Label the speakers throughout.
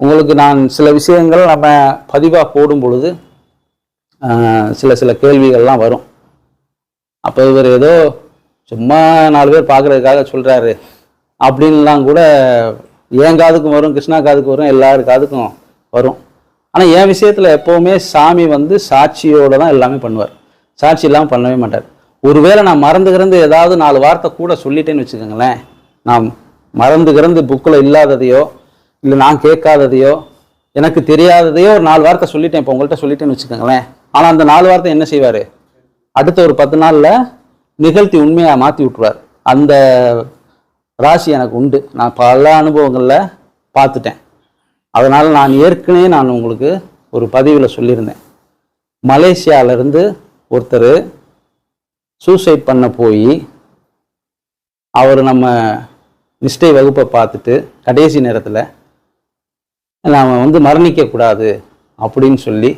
Speaker 1: உங்களுக்கு நான் சில விஷயங்கள் நம்ம பதிவாக போடும் பொழுது சில சில கேள்விகள்லாம் வரும். அப்போ இவர் ஏதோ சும்மா நாலு பேர் பார்க்குறதுக்காக சொல்கிறாரு அப்படின்லாம் கூட என் காதுக்கும் வரும் கிருஷ்ணா காதுக்கு வரும் எல்லாரு காதுக்கும் வரும். ஆனால் என் விஷயத்தில் எப்போவுமே சாமி வந்து சாட்சியோடு தான் எல்லாமே பண்ணுவார். சாட்சி இல்லாமல் பண்ணவே மாட்டார். ஒருவேளை நான் மறந்து கிடந்து ஏதாவது நாலு வார்த்தை கூட சொல்லிட்டேன்னு வச்சுக்கோங்களேன் நான் மறந்து கிடந்து புக்கில் இல்லாததையோ இல்லை நான் கேட்காததையோ எனக்கு தெரியாததையோ ஒரு நாலு வார்த்தை சொல்லிட்டேன். இப்போ உங்கள்கிட்ட சொல்லிட்டேன்னு வச்சுக்கோங்களேன். ஆனால் அந்த நாலு வார்த்தை என்ன செய்வார்? அடுத்த ஒரு பத்து நாளில் நிகழ்த்தி உண்மையாக மாற்றி விட்டுருவார். அந்த ராசி எனக்கு உண்டு. நான் பல அனுபவங்களில் பார்த்துட்டேன். அதனால் நான் ஏற்கனவே நான் உங்களுக்கு ஒரு பதிவில் சொல்லியிருந்தேன். மலேசியாவிலேருந்து ஒருத்தர் சூசைட் பண்ண போய் அவர் நம்ம நிஷ்டை வகுப்பை பார்த்துட்டு கடைசி நேரத்தில் நாம் வந்து மரணிக்கக்கூடாது அப்படின்னு சொல்லி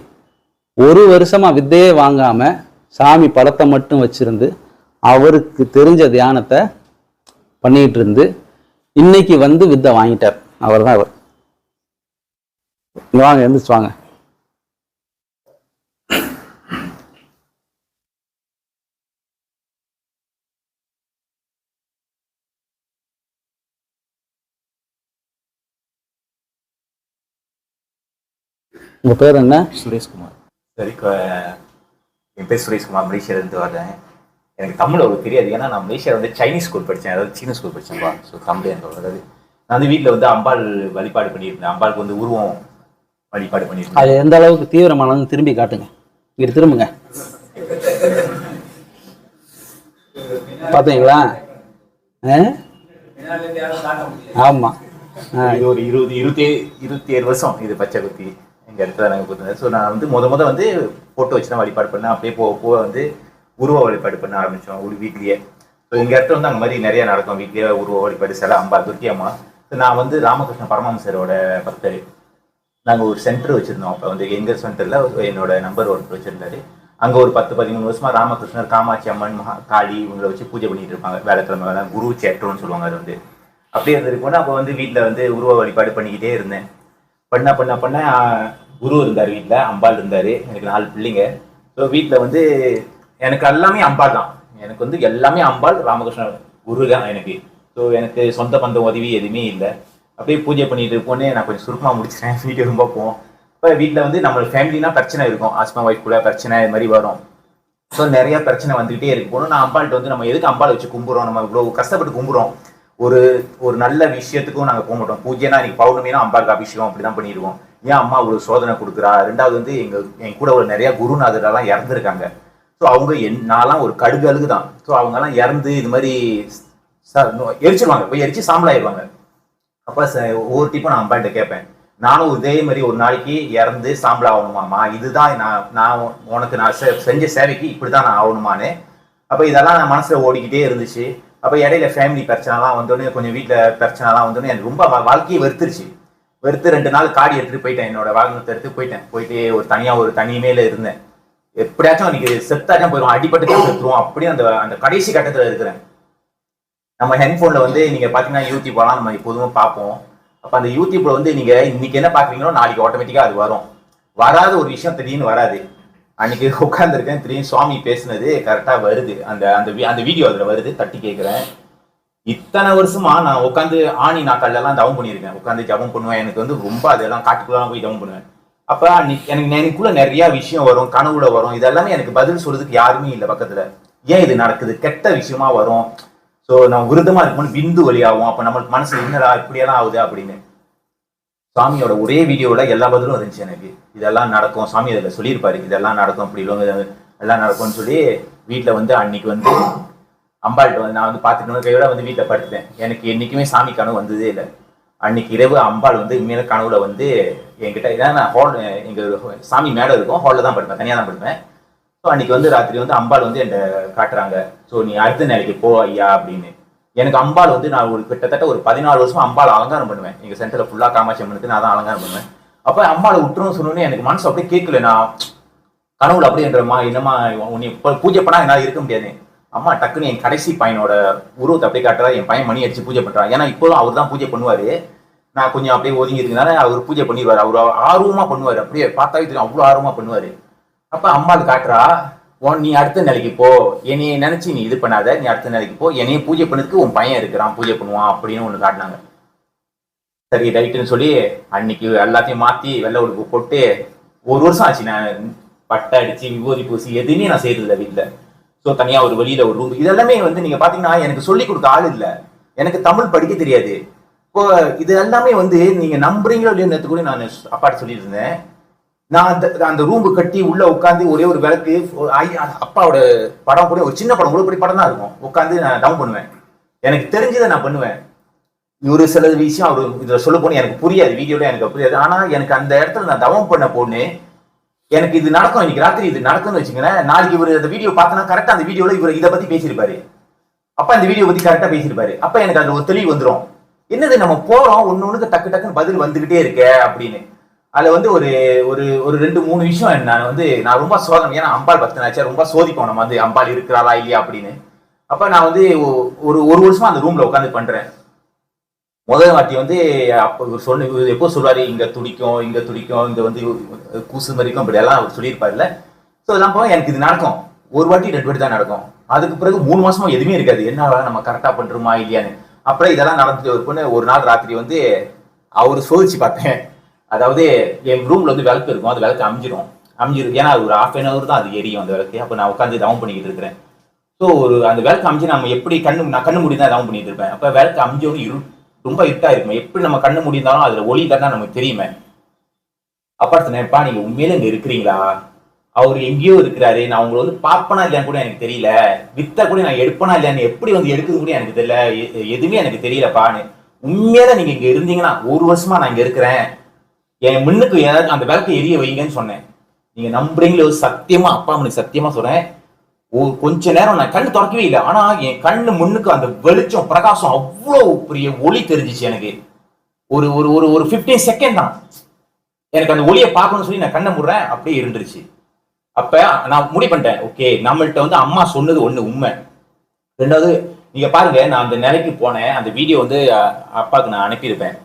Speaker 1: ஒரு வருஷமாக வித்தையே வாங்காமல் சாமி படத்தை மட்டும் வச்சுருந்து அவருக்கு தெரிஞ்ச தியானத்தை பண்ணிகிட்டு இருந்து இன்னைக்கு வந்து வித்தை வாங்கிட்டார். அவர். தான் அவர் வாங்க எந்திரிச்சு வாங்க. உங்க பேர் என்ன?
Speaker 2: சுரேஷ்குமார். சரி என் பேர் சுரேஷ்குமார் மலேசியாவிலேருந்து வரேன் எனக்கு தமிழ் அவ்வளோ தெரியாது. ஏன்னா நான் மலேசியா வந்து சைனீஸ் ஸ்கூல் படித்தேன் அதாவது சீன ஸ்கூல் படித்தேன்ப்பா ஸோ தமிழ் எனக்கு அவ்வளோ நான் வந்து வீட்டில் வந்து அம்பாள் வழிபாடு பண்ணியிருந்தேன் அம்பாளுக்கு வந்து உருவம் வழிபாடு பண்ணியிருந்தேன்
Speaker 1: அது எந்த அளவுக்கு தீவிரமானதுன்னு திரும்பி காட்டுங்க. இங்கிட்டு திரும்புங்க. பார்த்தீங்களா ஆ? ஆமா. ஆ,
Speaker 2: இது ஒரு இருபது இருபத்தி இருபத்தி ஏழு வருஷம். இது பச்சை குத்தி. எங்கள் இடத்துல நாங்கள் கொடுத்தேன். ஸோ நான் வந்து முத முத வந்து ஃபோட்டோ வச்சு தான் வழிபாடு பண்ணேன். அப்படியே போக போக வந்து உருவ வழிபாடு பண்ண ஆரம்பித்தோம் ஒரு வீட்லேயே. ஸோ எங்கள் இடத்துல வந்து அந்த மாதிரி நிறைய நடக்கும். வீட்லேயே உருவ வழிபாடு சில அம்பா துர்க்கி அம்மா. So நான் வந்து ராமகிருஷ்ண பரமஹம்சரோட பக்தர். நாங்கள் ஒரு சென்டர் வச்சுருந்தோம். அப்போ வந்து எங்கள் சென்டரில் என்னோட நம்பர் ஒருத்தர் வச்சுருந்தாரு. அங்கே ஒரு பத்து பதிமூணு வருஷமாக ராமகிருஷ்ணர் காமாட்சி அம்மன் மகா காளி இவங்களை வச்சு பூஜை பண்ணிட்டு இருப்பாங்க. வேலைக்கிழமை வேலை குரு சேற்றோன்னு சொல்லுவாங்க அது வந்து. அப்படியே இருந்திருக்கும் அப்போ வந்து வீட்டில் வந்து உருவ வழிபாடு பண்ணிக்கிட்டே இருந்தேன். பண்ண பண்ண பண்ண குரு இருந்தார் வீட்டில் அம்பாள் இருந்தார். எனக்கு நாலு பிள்ளைங்க. ஸோ வீட்டில் வந்து எனக்கு எல்லாமே அம்பாள் தான். எனக்கு வந்து எல்லாமே அம்பாள் ராமகிருஷ்ணன் குரு தான் எனக்கு. ஸோ எனக்கு சொந்த பந்தம் உதவி எதுவுமே இல்லை. அப்படியே பூஜை பண்ணிட்டு இருப்போன்னு நான் கொஞ்சம் சுருக்கமாக முடிச்சிட்டேன். வீட்டுக்கு ரொம்ப போவோம். இப்போ வீட்டில் வந்து நம்ம ஃபேமிலினா பிரச்சனை இருக்கும். ஹஸ்பண்ட் ஒய்ஃப் கூட பிரச்சனை இது மாதிரி வரும். ஸோ நிறையா பிரச்சனை வந்துகிட்டே இருக்கு. போகணும் நான் அம்பாள்கிட்ட வந்து நம்ம எதுக்கு அம்பாளை வச்சு கும்புறோம் நம்ம இவ்வளோ கஷ்டப்பட்டு கும்புறோம் ஒரு ஒரு நல்ல விஷயத்துக்கும் நாங்கள் போக மாட்டோம். பூஜைனா இன்னைக்கு பௌர்ணமினா அம்பாளுக்கு அபிஷேகம் அப்படி தான் பண்ணிடுவோம். ஏன் அம்மா இவ்வளோ சோதனை கொடுக்குறா? ரெண்டாவது வந்து எங்கள் என் கூட ஒரு நிறையா குருநாதரெல்லாம் இறந்துருக்காங்க. ஸோ அவங்க என் நான்லாம் ஒரு கடுகு அழுகு தான் ஸோ அவங்கெல்லாம் இறந்து இது மாதிரி ச- எரிச்சிருவாங்க. போய் எரிச்சு சாம்பலாயிடுவாங்க. அப்போ ச- ஒவ்வொரு டிப்பும் நான் அம்பாட்ட கேட்பேன். நானும் இதே மாதிரி ஒரு நாளைக்கு இறந்து சாம்பல் இதுதான் நான் நான் உனக்கு நான் செ- செஞ்ச சேவைக்கு இப்படி தான் நான் ஆகணுமான்னு. அப்போ இதெல்லாம் நான் மனசில் ஓடிக்கிட்டே இருந்துச்சு. அப்போ இடையில ஃபேமிலி பிரச்சனைலாம் வந்தோடனே கொஞ்சம் வீட்டில் பிரச்சனைலாம் வந்தோடனே எனக்கு ரொம்ப வாழ்க்கையை வெறுத்துருச்சு. வெறுத்து ரெண்டு நாள் காடி எடுத்துட்டு போயிட்டேன். என்னோட வாகனத்தை எடுத்து போயிட்டேன். போயிட்டு ஒரு தனியாக ஒரு தனிமையில இருந்தேன். எப்படியாச்சும் அன்னைக்கு செத்தாச்சும் போயிடும் அடிபட்டு தான் செத்துருவோம். அப்படியே அந்த அந்த கடைசி கட்டத்தில் இருக்கிறேன். நம்ம ஹெட்ஃபோனில் வந்து நீங்கள் பார்த்தீங்கன்னா யூடியூப் யூடியூப்லாம் நம்ம எப்போதும் பார்ப்போம். அப்போ அந்த யூடியூப்ல வந்து நீங்கள் இன்னைக்கு என்ன பார்க்குறீங்களோ நாளைக்கு ஆட்டோமேட்டிக்காக அது வரும். வராத ஒரு விஷயம் திடீர்னு வராது. அன்னைக்கு உட்காந்துருக்கேன் திடீர்னு சுவாமி பேசினது கரெக்டா வருது. அந்த அந்த அந்த வீடியோ அதுல வருது. தட்டி கேட்கிறேன் இத்தனை வருஷமா நான் உட்காந்து ஆணி நாக்கல்ல எல்லாம் தவம் பண்ணியிருக்கேன். உட்காந்து ஜபம் பண்ணுவேன். எனக்கு வந்து ரொம்ப அதெல்லாம் காட்டுக்குள்ள போய் ஜபம் பண்ணுவேன். அப்ப அன்னைக்கு எனக்கு எனக்குள்ள நிறைய விஷயம் வரும். கனவுல வரும். இதெல்லாமே எனக்கு பதில் சொல்றதுக்கு யாருமே இல்லை பக்கத்துல. ஏன் இது நடக்குது? கெட்ட விஷயமா வரும். ஸோ நான் விருதமா இருக்கும்போது விந்து வழியாகும். அப்ப நம்மளுக்கு மனசு என்னடா இப்படியெல்லாம் ஆகுது அப்படின்னு. சாமியோட ஒரே வீடியோவில் எல்லா பதிலும் இருந்துச்சு எனக்கு. இதெல்லாம் நடக்கும். சாமி அதில் சொல்லியிருப்பாரு இதெல்லாம் நடக்கும் அப்படி இல்லைங்க எல்லாம் நடக்கும்னு சொல்லி வீட்டில் வந்து அன்னைக்கு வந்து அம்பாள்கிட்ட வந்து நான் வந்து பார்த்துட்டு கையோட வந்து வீட்டில் படுத்துட்டேன். எனக்கு என்றைக்குமே சாமி கனவு வந்ததே இல்லை. அன்னைக்கு இரவு அம்பாள் வந்து இனிமேல் கனவுல வந்து என்கிட்ட இதான் நான் ஹால் எங்கள் சாமி மேடம் இருக்கும். ஹாலில் தான் படுப்பேன். தனியாக தான் படுப்பேன். ஸோ அன்னைக்கு வந்து ராத்திரி வந்து அம்பாள் வந்து என்கிட்ட காட்டுறாங்க. ஸோ நீ அடுத்த நிலைக்கு போ ஐயா அப்படின்னு. எனக்கு அம்பாள் வந்து நான் ஒரு கிட்டத்தட்ட ஒரு பதினாலு வருஷம் அம்பாள் அலங்காரம் பண்ணுவேன். எங்கள் சென்டரில் ஃபுல்லாக காமாட்சி அம்மனுக்கு நான் தான் அலங்காரம் பண்ணுவேன். அப்போ அம்பாளை விட்டுருன்னு சொன்னோன்னே எனக்கு மனசு அப்படியே கேட்கல. நான் கனவுல அப்படின்றமா என்னமா உன்னை இப்போ பூஜை பண்ணால் என்னால் இருக்க முடியாது. அம்மா டக்குன்னு என் கடைசி பையனோட உருவத்தை அப்படியே காட்டுறா. என் பையன் மணி அடிச்சு பூஜை பண்ணுறான் ஏன்னா இப்போதும் அவர் தான் பூஜை பண்ணுவார். நான் கொஞ்சம் அப்படியே ஒதுங்கி இருக்கனால அவர் பூஜை பண்ணிடுவார் அவர் ஆர்வமாக பண்ணுவார். அப்படியே பார்த்தாவே தெரியும் அவ்வளோ ஆர்வமாக பண்ணுவார். அப்போ அம்மாவுக்கு காட்டுறா உன் நீ அடுத்த நிலைக்கு போ. என்னைய நினைச்சு நீ இது பண்ணாத. நீ அடுத்த நிலைக்கு போ. என்னைய பூஜை பண்ணதுக்கு உன் பையன் இருக்கிறான். பூஜை பண்ணுவான் அப்படின்னு ஒன்று காட்டினாங்க. சரி ரைட்டுன்னு சொல்லி அன்னைக்கு எல்லாத்தையும் மாற்றி வெள்ளை உடுப்பு போட்டு ஒரு வருஷம் ஆச்சு நான் பட்டை அடிச்சு விபூதி பூசி எதுவுமே நான் செய்யறதில்ல வீட்டில் ஸோ தனியாக ஒரு வெளியில் ஒரு ரூம் இதெல்லாமே வந்து நீங்கள் பார்த்தீங்கன்னா எனக்கு சொல்லி கொடுக்க ஆள் இல்லை. எனக்கு தமிழ் படிக்க தெரியாது. இப்போ இது எல்லாமே வந்து நீங்கள் நம்புறீங்களோ இல்லையோ கூட நான் அப்பாட்டு சொல்லியிருந்தேன் நான் அந்த அந்த ரூம் கட்டி உள்ள உட்காந்து ஒரே ஒரு விளக்கு அப்பாவோட படம் கூட ஒரு சின்ன படம் கூட படம் தான் இருக்கும். உட்காந்து நான் டவுன் பண்ணுவேன். எனக்கு தெரிஞ்சதை நான் பண்ணுவேன். ஒரு சில விஷயம் அவர் இதை சொல்ல போன எனக்கு புரியாது. வீடியோவில் எனக்கு புரியாது. ஆனால் எனக்கு அந்த இடத்துல நான் தவம் பண்ண பொண்ணு எனக்கு இது நடக்கும். இன்னைக்கு ராத்திரி இது நடக்கும்னு வச்சுங்களேன் நாளைக்கு இவர் அந்த வீடியோ பார்த்தனா கரெக்டாக அந்த வீடியோவில் இவர் இதை பற்றி பேசியிருப்பாரு. அப்போ அந்த வீடியோ பற்றி கரெக்டாக பேசியிருப்பாரு. அப்போ எனக்கு அந்த ஒரு தெளிவு வந்துடும் என்னது நம்ம போகிறோம் ஒன்று ஒன்றுக்கு டக்கு டக்குன்னு பதில் வந்துக்கிட்டே இருக்கே அப்படின்னு. அதுல வந்து ஒரு ஒரு ஒரு ரெண்டு மூணு விஷயம் நான் வந்து நான் ரொம்ப சோதனை ஏன்னா அம்பாள் பக்தனாச்சா ரொம்ப சோதிப்போம் நம்ம வந்து அம்பாள் இருக்கிறாரா இல்லையா அப்படின்னு. அப்ப நான் வந்து ஒரு ஒரு வருஷமா அந்த ரூம்ல உட்காந்து பண்றேன். முதல் வாட்டி வந்து அப்போ இவர் சொன்ன எப்போ சொல்லுவாரு? இங்க துடிக்கும் இங்க துடிக்கும் இங்க வந்து கூசு மறிக்கும் இப்படி எல்லாம் அவர் சொல்லியிருப்பாருல்ல. ஸோ இதெல்லாம் போக எனக்கு இது நடக்கும். ஒரு வாட்டி ரெண்டு வாட்டி தான் நடக்கும். அதுக்கு பிறகு மூணு மாசமா எதுவுமே இருக்காது. என்ன நம்ம கரெக்டா பண்றோமா இல்லையான்னு. அப்புறம் இதெல்லாம் நடந்துட்டு ஒரு பொண்ணு ஒரு நாள் ராத்திரி வந்து அவர் சோதிச்சு பார்த்தேன். அதாவது என் ரூம்ல வந்து விளக்கு இருக்கும். அது விளக்கு அமைஞ்சிரும். அமைஞ்சிருக்கு. ஏன்னா அது ஒரு ஆஃப் அன் ஹவர் தான் அது எரியும் அந்த விளக்கு. அப்போ நான் உட்காந்து டவுன் பண்ணிக்கிட்டு இருக்கிறேன். ஸோ ஒரு அந்த விளக்கு அமைஞ்சு நம்ம எப்படி கண்ணு நான் கண்ணு முடிந்தால் தான் டவுன் பண்ணிட்டு இருப்பேன். அப்போ விளக்கு அமைஞ்சோன்னு இரு ரொம்ப இருட்டாக இருக்கும். எப்படி நம்ம கண்ணு முடிந்தாலும் அதில் ஒளி தான் நமக்கு தெரியுமே. அப்பா நினைப்பா நீங்கள் உண்மையில இங்கே இருக்கிறீங்களா? அவர் எங்கேயோ இருக்கிறாரு. நான் உங்களை வந்து பார்ப்பனா இல்லையான்னு கூட எனக்கு தெரியல. வித்தா கூட நான் எடுப்பனா இல்லையான்னு எப்படி வந்து எடுக்குது கூட எனக்கு தெரியல. எதுவுமே எனக்கு தெரியலப்பான்னு உண்மையாக நீங்கள் இங்கே இருந்தீங்கன்னா ஒரு வருஷமா நான் இங்கே இருக்கிறேன். என் முன்னுக்கு ஏதாவது அந்த விளக்கு எரிய வைங்கன்னு சொன்னேன். நீங்க நம்புறீங்களோ சத்தியமா அப்பா அம்மனுக்கு சத்தியமா சொல்றேன். ஒரு கொஞ்ச நேரம் நான் கண் திறக்கவே இல்லை. ஆனா என் கண்ணு முன்னுக்கு அந்த வெளிச்சம் பிரகாசம் அவ்வளோ பெரிய ஒளி தெரிஞ்சிச்சு எனக்கு. ஒரு ஒரு ஒரு ஒரு 15 செகண்ட் தான். எனக்கு அந்த ஒளியை பார்க்கணும்னு சொல்லி நான் கண்ணை முடுறேன் அப்படியே இருந்துருச்சு. அப்ப நான் முடிவு பண்ணிட்டேன். ஓகே நம்மள்கிட்ட வந்து அம்மா சொன்னது ஒண்ணு உண்மை. ரெண்டாவது நீங்க பாருங்க நான் அந்த நிலைக்கு போனேன். அந்த வீடியோ வந்து அப்பாவுக்கு நான் அனுப்பியிருப்பேன்.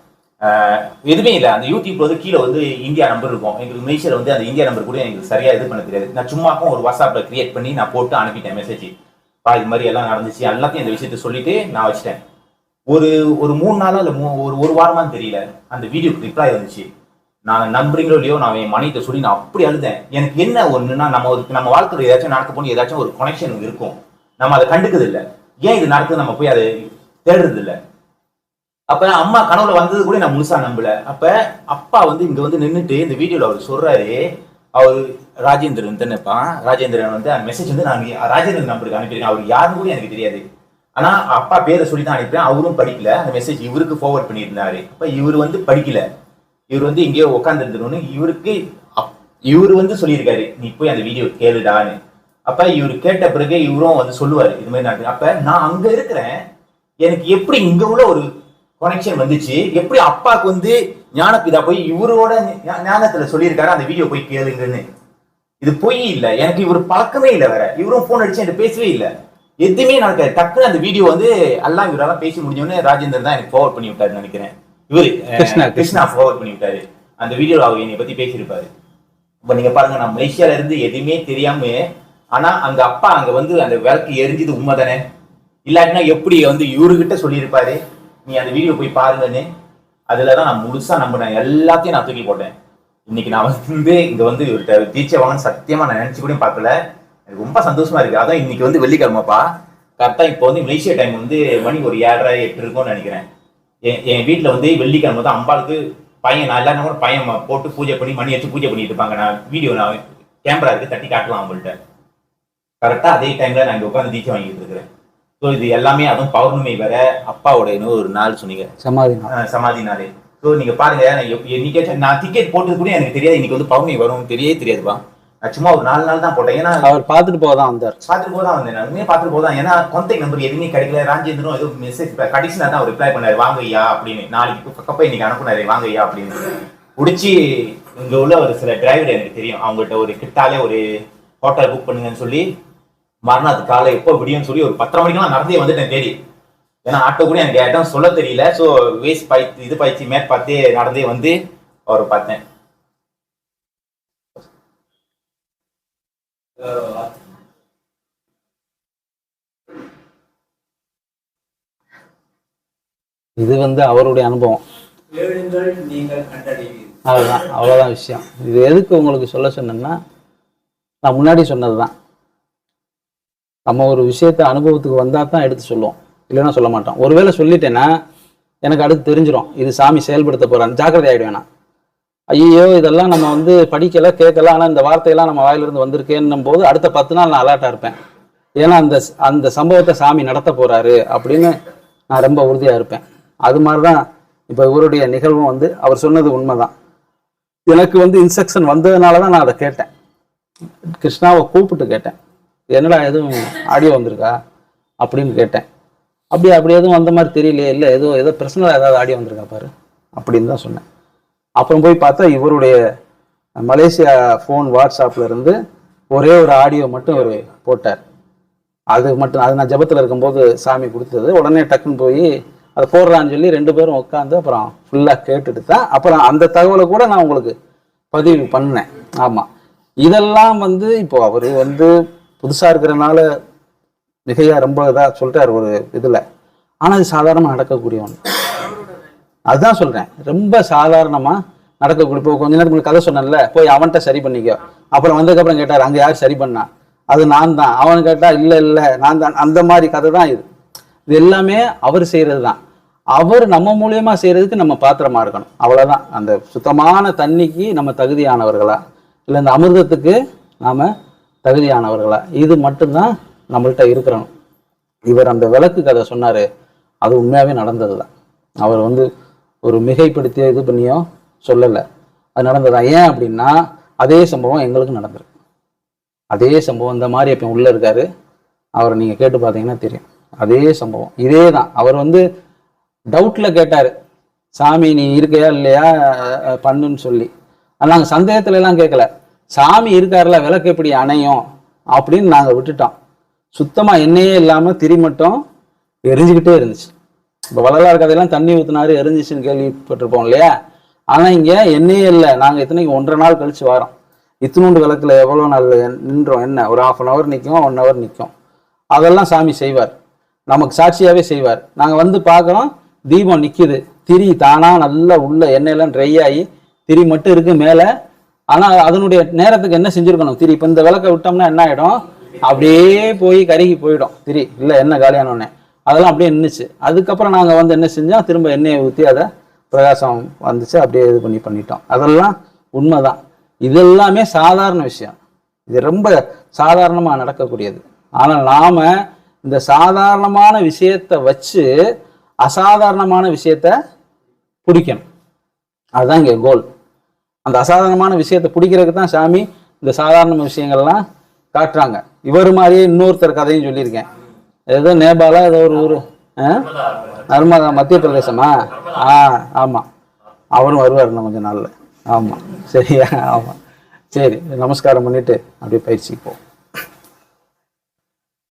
Speaker 2: எதுவுமே இல்லை. அந்த யூடியூப்ல வந்து கீழே வந்து இந்தியா நம்பர் இருக்கும். எங்களுக்கு மெய்சியில் வந்து அந்த இந்தியா நம்பர் கூட எனக்கு சரியா இது பண்ண தெரியாது. நான் சும்மாக்கும் ஒரு வாட்ஸ்அப்ல கிரியேட் பண்ணி நான் போட்டு அனுப்பிட்டேன் மெசேஜ் பா இது மாதிரி எல்லாம் நடந்துச்சு. எல்லாத்தையும் இந்த விஷயத்த சொல்லிட்டு நான் வச்சிட்டேன். ஒரு ஒரு மூணு நாளா இல்லை மூ- ஒரு ஒரு வாரமான்னு தெரியல. அந்த வீடியோக்கு ரிப்ளை இருந்துச்சு நான் நம்புறீங்களோ இல்லையோ நான் என் மனைவிட்ட சொல்லி நான் அப்படி அழுதேன். எனக்கு என்ன ஒண்ணுன்னா நம்ம ஒரு நம்ம வாழ்க்கையில் ஏதாச்சும் நடக்க போகணும் ஏதாச்சும் ஒரு கனெக்ஷன் இருக்கும். நம்ம அதை கண்டுக்கிறது இல்லை. ஏன் இது நடக்குது? நம்ம போய் அதை தேடுறது இல்லை. அப்ப அம்மா கனவுல வந்தது கூட நான் முழுசா நம்பல. அப்ப அப்பா வந்து இங்க வந்து நின்றுட்டு இந்த வீடியோல அவர் சொல்றாரு அவர் ராஜேந்திரன் தானேப்பா ராஜேந்திரன் வந்து அந்த மெசேஜ் வந்து நான் ராஜேந்திரன் நம்பருக்கு அனுப்பியிருக்கேன் அவர் யாருன்னு கூட எனக்கு தெரியாது. ஆனா அப்பா பேரை சொல்லி தான் அனுப்பினேன் அவரும் படிக்கல. அந்த மெசேஜ் இவருக்கு ஃபார்வர்ட் பண்ணியிருந்தாரு. அப்ப இவர் வந்து படிக்கல. இவர் வந்து எங்கேயோ உட்காந்துருந்துருன்னு இவருக்கு அப்- வந்து சொல்லியிருக்காரு நீ போய் அந்த வீடியோ கேளுடான்னு. அப்ப இவர் கேட்ட பிறகு இவரும் வந்து சொல்லுவாரு இது மாதிரி நான் அப்ப நான் அங்க இருக்கிறேன். எனக்கு எப்படி இங்க உள்ள ஒரு கனெக்ஷன் வந்துச்சு. எப்படி அப்பாவுக்கு வந்து ஞானப்பிதா போய் இவரோட ஞானத்துல சொல்லியிருக்காரு அந்த வீடியோ போய் கேளுங்கன்னு. இது பொய் இல்ல. எனக்கு இவர் பழக்கமே இல்ல வேற. இவரும் போன் அடிச்சு என்கிட்ட பேசவே இல்ல. எதுவுமே நடக்காது. டக்குன்னு அந்த வீடியோ வந்து எல்லாம் இவரெல்லாம் பேசி முடிஞ்சோடனே ராஜேந்தர் தான் எனக்கு ஃபார்வர்ட் பண்ணி விட்டாருன்னு நினைக்கிறேன். இவரு
Speaker 1: கிருஷ்ணா,
Speaker 2: கிருஷ்ணா. ஃபார்வர்ட் பண்ணி விட்டாரு. அந்த வீடியோல அவர் என்னை பத்தி பேசியிருப்பாரு. இப்ப நீங்க பாருங்க நான் மலேசியால இருந்து எதுவுமே தெரியாம ஆனா அங்க அப்பா அங்க வந்து அந்த விளக்கு எரிஞ்சது உண்மைதானே? இல்லாட்டினா எப்படி வந்து இவருகிட்ட சொல்லியிருப்பாரு? நீ அந்த வீடியோ போய் பாருங்கன்னு அதில் தான் நான் முழுசாக நம்பினேன். எல்லாத்தையும் நான் தூக்கி போட்டேன். இன்னைக்கு நான் வந்து இங்கே வந்து இவர்கிட்ட தீட்சை வாங்கன்னு சத்தியமாக நான் நினச்சி கூட பார்க்கல. எனக்கு ரொம்ப சந்தோஷமா இருக்கு. அதான் இன்னைக்கு வந்து வெள்ளிக்கிழமைப்பா. கரெக்டாக இப்போ வந்து மலேசியா டைம் வந்து மணி ஒரு ஏழரை எட்டு இருக்கும்னு நினைக்கிறேன். என் என் வீட்டில் வந்து வெள்ளிக்கிழமை தான் அம்பாளுக்கு பையன் நான் எல்லாரும் கூட பையன் போட்டு பூஜை பண்ணி மணி வச்சு பூஜை பண்ணிட்டு இருப்பாங்க. நான் வீடியோ நான் கேமரா இருக்கு தட்டி காட்டலாம் அவங்கள்ட்ட. கரெக்டாக அதே டைமில் நான் இங்கே உட்காந்து தீட்சை வாங்கிட்டு இருக்கிறேன். ஸோ இது எல்லாமே அதுவும் பௌர்ணமி வேற அப்பாவோட ஒரு நாள் சொன்னீங்க.
Speaker 1: சமாதி
Speaker 2: சமாதி நாளே. ஸோ நீங்க பாருங்க என்னைக்காச்சும் நான் டிக்கெட் போட்டது கூட எனக்கு தெரியாது. இன்னைக்கு வந்து பௌர்ணமி வரும் தெரியவே தெரியாதுப்பா. நான் சும்மா ஒரு நாலு நாள் தான் போட்டேன். ஏன்னா
Speaker 1: அவர் பார்த்துட்டு போக தான் வந்தார்.
Speaker 2: பார்த்துட்டு போதான் வந்தேன். நான் உண்மையாக பார்த்துட்டு போதான் ஏன்னா கான்டாக்ட் நம்பர் எதுவுமே கிடைக்கல. ராஜேந்திரனும் ஏதோ மெசேஜ் கடைசி தான் அவர் ரிப்ளை பண்ணாரு. வாங்க ஐயா அப்படின்னு. நாளைக்கு கப்ப இன்னைக்கு அனுப்புனாரு. வாங்க ஐயா அப்படின்னு. பிடிச்சி இங்க உள்ள ஒரு சில டிரைவர் எனக்கு தெரியும். அவங்ககிட்ட ஒரு கிட்டாலே ஒரு ஹோட்டல் புக் பண்ணுங்கன்னு சொல்லி மறுநாள் காலை எப்போ விடியும்னு சொல்லி ஒரு பத்தரை மணிக்கெல்லாம் நடந்தே வந்துட்டேன் தேடி ஏன்னா ஆட்டோ கூட எனக்கு இடம் சொல்ல தெரியல. ஸோ வேஸ்ட் பயிற்சி இது பயிற்சி மேற் பார்த்தே நடந்தே வந்து அவரை பார்த்தேன்.
Speaker 1: இது வந்து அவருடைய அனுபவம். அதுதான் அவ்வளோதான் விஷயம். இது எதுக்கு உங்களுக்கு சொல்ல சொன்னேன்னா நான் முன்னாடி சொன்னது தான் நம்ம ஒரு விஷயத்தை அனுபவத்துக்கு வந்தால் தான் எடுத்து சொல்லுவோம். இல்லைன்னா சொல்ல மாட்டோம். ஒருவேளை சொல்லிட்டேன்னா எனக்கு அடுத்து தெரிஞ்சிடும் இது சாமி செயல்படுத்த போகிறான்னு ஜாக்கிரதை ஆகிடுவேன் நான் ஐயோ இதெல்லாம் நம்ம வந்து படிக்கல கேட்கல. ஆனால் இந்த வார்த்தையெல்லாம் நம்ம வாயிலிருந்து வந்திருக்கேன்னும் போது அடுத்த பத்து நாள் நான் அலர்ட்டாக இருப்பேன். ஏன்னா அந்த அந்த சம்பவத்தை சாமி நடத்த போகிறாரு அப்படின்னு நான் ரொம்ப உறுதியாக இருப்பேன். அது மாதிரி தான் இப்போ இவருடைய நிகழ்வும் வந்து அவர் சொன்னது உண்மை தான் எனக்கு வந்து இன்ஸ்ட்ரக்ஷன் வந்ததுனால தான் நான் அதை கேட்டேன். கிருஷ்ணாவை கூப்பிட்டு கேட்டேன். என்னடா எதுவும் ஆடியோ வந்திருக்கா? அப்படின்னு கேட்டேன். அப்படி அப்படி எதுவும் வந்த மாதிரி தெரியலையே இல்லை ஏதோ ஏதோ பிரச்சனை ஏதாவது ஆடியோ வந்திருக்கா பாரு அப்படின்னு தான் சொன்னேன். அப்புறம் போய் பார்த்தா இவருடைய மலேசியா ஃபோன் வாட்ஸ்அப்பில் இருந்து ஒரே ஒரு ஆடியோ மட்டும் அவர் போட்டார். அது மட்டும் அது நான் ஜெபத்தில் இருக்கும்போது சாமி கொடுத்தது. உடனே டக்குன்னு போய் அதை போடுறான்னு சொல்லி ரெண்டு பேரும் உட்காந்து அப்புறம் ஃபுல்லாக கேட்டுட்டு தான் அப்புறம் அந்த தகவலை கூட நான் உங்களுக்கு பதிவு பண்ணேன். ஆமாம் இதெல்லாம் வந்து இப்போ அவர் வந்து புதுசாக இருக்கிறனால மிகையா ரொம்ப இதாக சொல்கிறார் ஒரு இதில். ஆனால் அது சாதாரணமாக நடக்கக்கூடிய ஒன்று அதுதான் சொல்கிறேன் ரொம்ப சாதாரணமாக நடக்கக்கூடிய இப்போ கொஞ்ச நேரத்துக்கு கதை சொன்னேன்ல போய் அவன்கிட்ட சரி பண்ணிக்கோ. அப்புறம் வந்ததுக்கப்புறம் கேட்டார் அங்கே யார் சரி பண்ணா? அது நான் தான். அவன் கேட்டா இல்லை இல்லை நான் தான். அந்த மாதிரி கதை தான் இது. இது எல்லாமே அவர் செய்கிறது தான் அவர் நம்ம மூலியமா செய்யறதுக்கு நம்ம பாத்திரமா இருக்கணும். அவ்வளவுதான். அந்த சுத்தமான தண்ணிக்கு நம்ம தகுதியானவர்களா? இல்லை இந்த அமிர்தத்துக்கு நாம தகுதியானவர்களா? இது மட்டும்தான் நம்மள்கிட்ட இருக்கிறணும் இவர் அந்த விளக்கு கதை சொன்னார். அது உண்மையாகவே நடந்தது தான் அவர் வந்து ஒரு மிகைப்படுத்திய இது பண்ணியோ சொல்லலை. அது நடந்ததா? ஏன் அப்படின்னா அதே சம்பவம் எங்களுக்கு நடந்திருக்கு. அதே சம்பவம் இந்த மாதிரி இப்போ உள்ளே இருக்காரு. அவரை நீங்கள் கேட்டு பார்த்தீங்கன்னா தெரியும். அதே சம்பவம். இதே தான் அவர் வந்து டவுட்டில் கேட்டார். சாமி நீ இருக்கையா இல்லையா? பண்ணுன்னு சொல்லி. நாங்கள் சந்தேகத்துல எல்லாம் கேட்கல சாமி இருக்கார்ல விளக்கு எப்படி அணையும்? அப்படின்னு நாங்கள் விட்டுட்டோம். சுத்தமாக எண்ணெயே இல்லாமல் திரி மட்டும் எரிஞ்சுக்கிட்டே இருந்துச்சு. இப்போ வள்ளலார் கதையெல்லாம் தண்ணி ஊற்றினாரு எரிஞ்சிச்சுன்னு கேள்விப்பட்டிருப்போம் இல்லையா? ஆனால் இங்கே எண்ணெயே இல்லை. நாங்கள் இத்தனைக்கு ஒன்றரை நாள் கழித்து வரோம். இத்தினூண்டு விளக்கில் எவ்வளோ நாள் நின்றோம்? என்ன? ஒரு ஆஃப் அன் ஹவர் நிற்கும் ஒன் ஹவர் நிற்கும் அதெல்லாம் சாமி செய்வார். நமக்கு சாட்சியாகவே செய்வார். நாங்கள் வந்து பார்க்குறோம் தீபம் நிற்கிது திரி தானாக நல்லா உள்ள எண்ணெயெல்லாம் ட்ரை ஆகி திரி மட்டும் இருக்கு மேலே. ஆனால் அதனுடைய நேரத்துக்கு என்ன செஞ்சுருக்கணும்? திரி இப்போ இந்த விளக்க விட்டோம்னா என்ன ஆகிடும் அப்படியே போய் கருகி போயிடும். திரி இல்லை என்ன காலியானோடனே அதெல்லாம் அப்படியே நின்றுச்சு அதுக்கப்புறம் நாங்கள் வந்து என்ன செஞ்சோம்? திரும்ப எண்ணெயை ஊற்றி அதை பிரகாசம் வந்துச்சு. அப்படியே இது பண்ணி பண்ணிட்டோம். அதெல்லாம் உண்மைதான். இதெல்லாமே சாதாரண விஷயம். இது ரொம்ப சாதாரணமாக நடக்கக்கூடியது. ஆனால் நாம் இந்த சாதாரணமான விஷயத்தை வச்சு அசாதாரணமான விஷயத்த பிடிக்கணும். அதுதான் இங்கே கோல் அந்த அசாதாரணமான விஷயத்தை பிடிக்கிறதுக்கு தான் சாமி இந்த சாதாரண விஷயங்கள்லாம் காட்டுறாங்க. இவர் மாதிரியே இன்னொருத்தர் கதையும் சொல்லியிருக்கேன். ஏதோ நேபாளா ஏதோ ஒரு ஊர். நர்மதா மத்திய பிரதேசமா? ஆ ஆமாம் அவரும் வருவார் இன்னும் கொஞ்சம் நாளில். ஆமாம் சரியா? ஆமாம் சரி நமஸ்காரம் பண்ணிட்டு அப்படியே பயிற்சிக்கு போ.